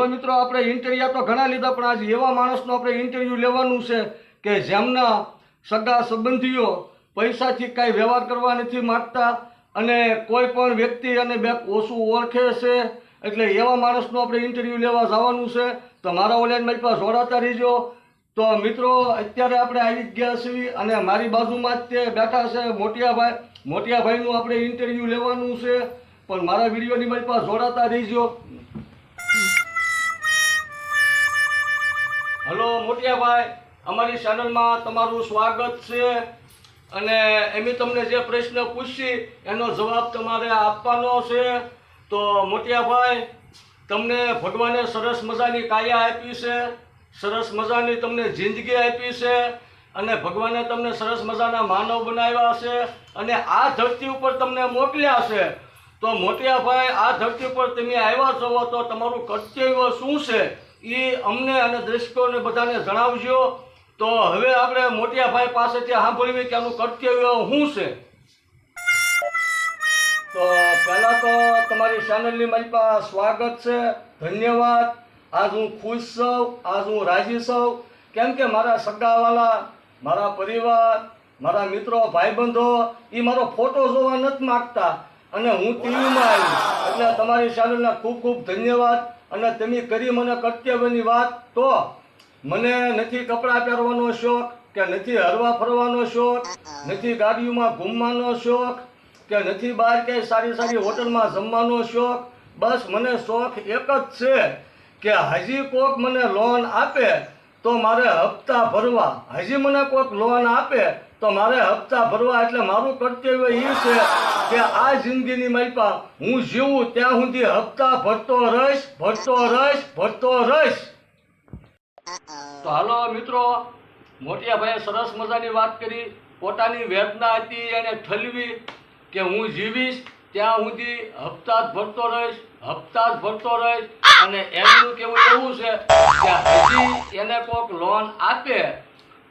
હાલો મિત્રો, આપણે ઇન્ટરવ્યુ તો ઘણા લીધા, પણ આજે એવા માણસનો આપણે ઇન્ટરવ્યુ લેવાનું છે કે જેમના સગા સંબંધીઓ પૈસાથી કાંઈ વ્યવહાર કરવા નથી માગતા અને કોઈ પણ વ્યક્તિ અને બે ઓછું ઓળખે છે, એટલે એવા માણસનો આપણે ઇન્ટરવ્યુ લેવા જવાનું છે. તો મારા ઓનલાઈન મારી પાસે જોડાતા રહીજો. તો મિત્રો, અત્યારે આપણે આવી ગયા છીએ અને મારી બાજુમાં જ તે બેઠા છે મોટિયાભાઈ. મોટિયાભાઈનું આપણે ઇન્ટરવ્યુ લેવાનું છે. પણ મારા વિડીયોની મારી પાસે જોડાતા રહીજો. હલો મોટિયાભાઈ, અમારી ચેનલમાં તમારું સ્વાગત છે અને એમી તમને જે પ્રશ્ન પૂછી એનો જવાબ તમારે આપવાનો છે. તો મોટિયાભાઈ, તમને ભગવાને સરસ મજાની કાયા આપી છે, સરસ મજાની તમને જિંદગી આપી છે અને ભગવાને તમને સરસ મજાના માનવ બનાવ્યા છે અને આ ધરતી ઉપર તમને મોકલ્યા છે. તો મોટિયાભાઈ, આ ધરતી ઉપર તમે આવ્યા છો તો તમારું કર્તવ્ય શું છે? એ અમને અને દર્શકોને બધાને જણાવજો. તો હવે આપણે મોટિયાભાઈ પાસેથી સાંભળીએ કે આનું કર્તવ્ય શું છે. તો પહેલાં તો તમારી ચેનલની મારી પાસે સ્વાગત છે. ધન્યવાદ. આજ હું ખુશ છું. આજ હું રાજી છું. કેમ કે મારા સગાવાલા, મારા પરિવાર, મારા મિત્રો, ભાઈબંધો એ મારો ફોટો જોવા નથી માગતા. અને હું ટીવીમાં આવી એટલે તમારી ચેનલના ખૂબ ખૂબ ધન્યવાદ. અને તમે કરી મને કર્તવ્યની વાત, તો મને નથી કપડાં પહેરવાનો શોખ, કે નથી હરવા ફરવાનો શોખ, નથી ગાડીઓમાં ઘૂમવાનો શોખ, કે નથી બહાર ક્યાંય સારી સારી હોટલમાં જમવાનો શોખ. બસ મને શોખ એક જ છે કે હજી કોક મને લોન આપે તો મારે હપ્તા ભરવા. હજી મને કોઈક લોન આપે, તો મારે હપ્તા ભરવા એટલે મારું કર્તવ્ય એ છે કે આ જિંદગીની મારી હું જીવું ત્યાં સુધી હપ્તા ભરતો રહીશ ભરતો રહીશ ભરતો રહીશ. તો હાલો મિત્રો, મોટિયાભાઈએ સરસ મજાની વાત કરી. પોતાની વેદના હતી, એને ઠલવી કે હું જીવીશ ત્યાં સુધી હપ્તા જ ભરતો રહીશ, હપ્તા જ ભરતો રહીશ. અને એમનું કેવું એવું છે કે હજી એને કોઈક લોન આપે,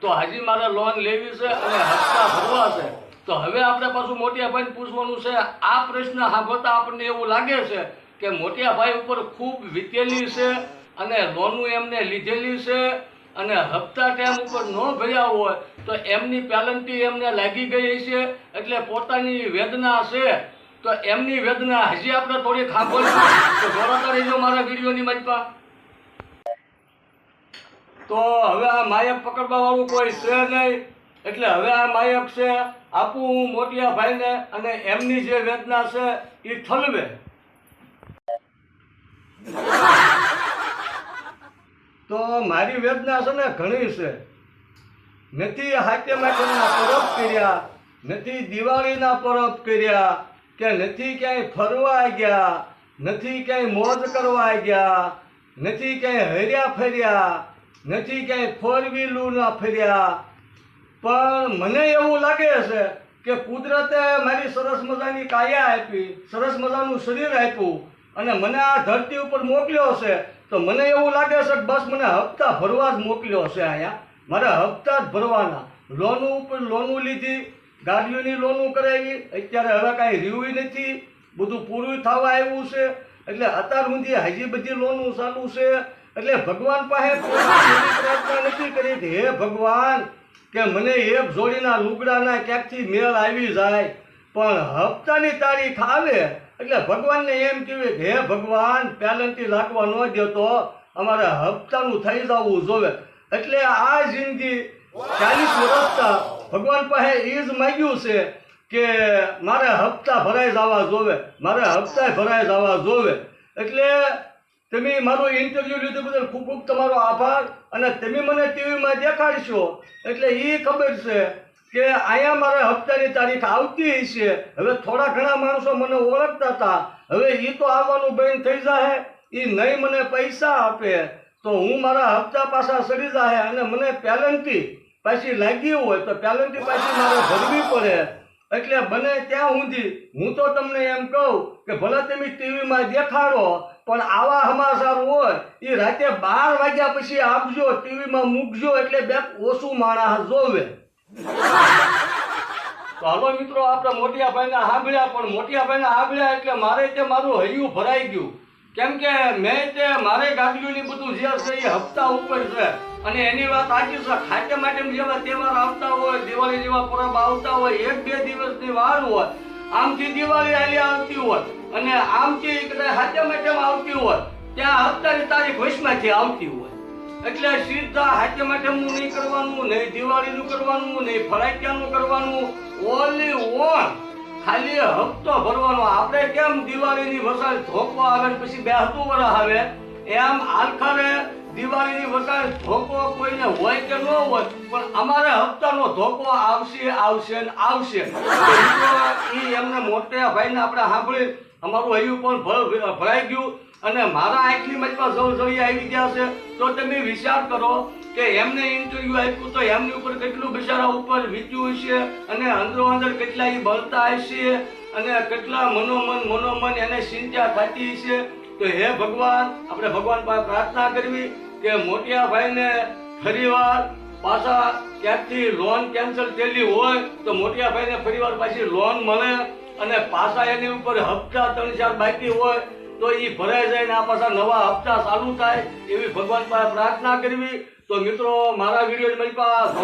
તો હજી મારે લોન લેવી છે અને હપ્તા ભરવા છે. તો હવે આપણે પાછું મોટિયાભાઈને પૂછવાનું છે, આ પ્રશ્ન સાંભળતા આપણને એવું લાગે છે કે મોટિયાભાઈ ઉપર ખૂબ વીતેલી છે અને લોનું એમને લીધેલી છે અને હપ્તા ટાઈમ ઉપર ન ભર્યા હોય, તો એમની પેલન્ટી એમને લાગી ગઈ છે. એટલે પોતાની વેદના છે તો એમની વેદના હજી આપણે થોડી સાંભળશું તો જોડાતા રહેજો મારા વિડીયોની મજપા. તો હવે આ માયક પકડવા વાળું કોઈ છે નહીં. એટલે હવે આ માયક છે, આપું હું મોટિયા ભાઈને અને એમની જે વેદના છે એ ઠલવે. તો મારી વેદના છે ને ઘણી છે. નથી હાથે માટેના પરબ કર્યા નથી દિવાળીના પરબ કર્યા કે નથી ક્યાંય ફરવા ગયા, નથી ક્યાંય મોજ કરવા ગયા, નથી ક્યાંય હર્યા ફર્યા, નથી ક્યાંય ફોર વ્હીલુના ફર્યા. પણ મને એવું લાગે છે કે કુદરતે મારી સરસ મજાની કાયા આપી, સરસ મજાનું શરીર આપ્યું અને મને આ ધરતી ઉપર મોકલ્યો છે. તો મને એવું લાગે છે કે બસ મને હપ્તા ભરવા જ મોકલ્યો છે અહીંયા. મારે હપ્તા જ ભરવાના. લોનું ઉપર લોનું લીધી ગાડીઓની લોનું કરાવી, અત્યારે હવે કાંઈ રહ્યું નથી. બધું પૂરું થવા આવ્યું છે. એટલે અત્યાર સુધી હજી બધી લોનું ચાલુ છે. એટલે ભગવાન પાસે પ્રાર્થના નથી કરી કે, હે ભગવાન, કે મને એક જોડીના લુગડાના ક્યાંકથી મેળ આવી જાય. પણ હપ્તાની તારીખ આવે. એટલે ભગવાનને એમ કહેવું કે, હે ભગવાન પેલેન્ટી લાગવા ન દેતો અમારે હપ્તાનું થઈ જવું જોવે. એટલે આ જિંદગી ચાલીસ વર્ષતા ભગવાન પાસે એ જ માગ્યું છે કે મારે હપ્તા ભરાઈ જવા જોવે. મારે હપ્તા ભરાઈ જવા જોવે. એટલે તમે મારું ઇન્ટરવ્યૂ લીધું બદલ ખૂબ ખૂબ તમારો આભાર અને તમે મને ટીવીમાં દેખાડશો. એટલે એ ખબર છે કે અહીંયા મારે હપ્તાની તારીખ આવતી છે હવે થોડા ઘણા માણસો મને ઓળખતા હતા. હવે એ તો આવવાનું બંધ થઈ જાય એ નહીં મને પૈસા આપે તો હું મારા હપ્તા પાછા સડી જાય અને મને પેલન્ટી પાછી લાગી હોય તો પેલન્ટી પાછી મારે ભરવી પડે. એટલે બને ત્યાં સુધી, હું તો તમને એમ કહું કે ભલે તમે ટીવીમાં દેખાડો, પણ આવા હમાસાર હોય, એ રાતે બાર વાગ્યા પછી આપજો, ટીવીમાં મૂકજો, એટલે બે ઓછું માણસ જોવે. હાલો મિત્રો, આપણે મોટિયાભાઈને સાંભળ્યા પણ મોટિયાભાઈને સાંભળ્યા એટલે મારે તે મારું હૈયું ભરાઈ ગયું. કેમ કે મેં તે મારે ગાડીઓની બધું જે છે એ હપ્તા ઉપર છે. અને એની વાત સાચી છે ખાતે માટે જેવા તહેવાર આવતા હોય, દિવાળી જેવા પરબ આવતા હોય, એક બે દિવસની વાર હોય, આમથી દિવાળી આલી આવતી હોય, અને આમથી કદાચ હાથે માટે આવતી હોય, ત્યાં હપ્તાની તારીખ વચમાંથી આવતી હોય. એટલે સીધા હાથે માટે નહીં કરવાનું, નહીં દિવાળીનું કરવાનું, નહીં ફરાક્યાનું કરવાનું ઓનલી ઓન ખાલી હપ્તો ભરવાનો. આપણે કેમ દિવાળીની વસાળ ધોકો આવે પછી બેસતું વરસ આવે? એમ આખરે દિવાળીની વસાળ ધોકો કોઈને હોય કે ન હોય, પણ અમારે હપ્તાનો ધોકો આવશે આવશે ને આવશે. એ એમને મોટા ભાઈને આપણે સાંભળી અમારું હૈયું પણ ભર- ભરાઈ ગયું. અને મારા આંખની મજમાં જળજળી આવી ગયા છે. તો તમે વિચાર કરો કે એમને ઇન્ટરવ્યુ આપ્યું તો એમની ઉપર કેટલું બિચારા ઉપર વીત્યું હશે અને અંદરો અંદર કેટલા એ બળતા હશે અને કેટલા મનોમન મનોમન એને ચિંતા થતી હશે. તો હે ભગવાન, આપણે ભગવાન પાસે પ્રાર્થના કરવી કે મોટિયા ભાઈને ફરીવાર પાછા ક્યાંકથી લોન કેન્સલ થયેલી હોય તો મોટિયા ભાઈને ફરીવાર પાછી લોન મળે અને પાછા એની ઉપર હપ્તા ત્રણ ચાર બાકી હોય તો એ ભરાઈ જાય ને આ પાછા નવા હપ્તા ચાલુ થાય એવી ભગવાન પાસે પ્રાર્થના કરવી. તો મિત્રો, મારા વીડિયો મારી પાસે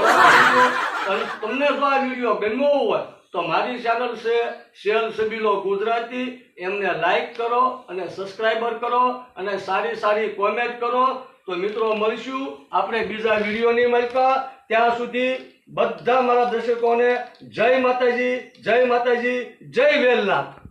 તમને જો આ વીડિયો ગમ્યો હોય, તો મારી ચેનલ છે શેલ સબીલો ગુજરાતી. એમને લાઈક કરો અને સબસ્ક્રાઈબર કરો અને સારી સારી કોમેન્ટ કરો. તો મિત્રો, મળીશું. આપણે બીજા વિડીયોની મળતા ત્યાં સુધી બધા મારા દર્શકોને જય માતાજી જય માતાજી, જય વેલનાથ.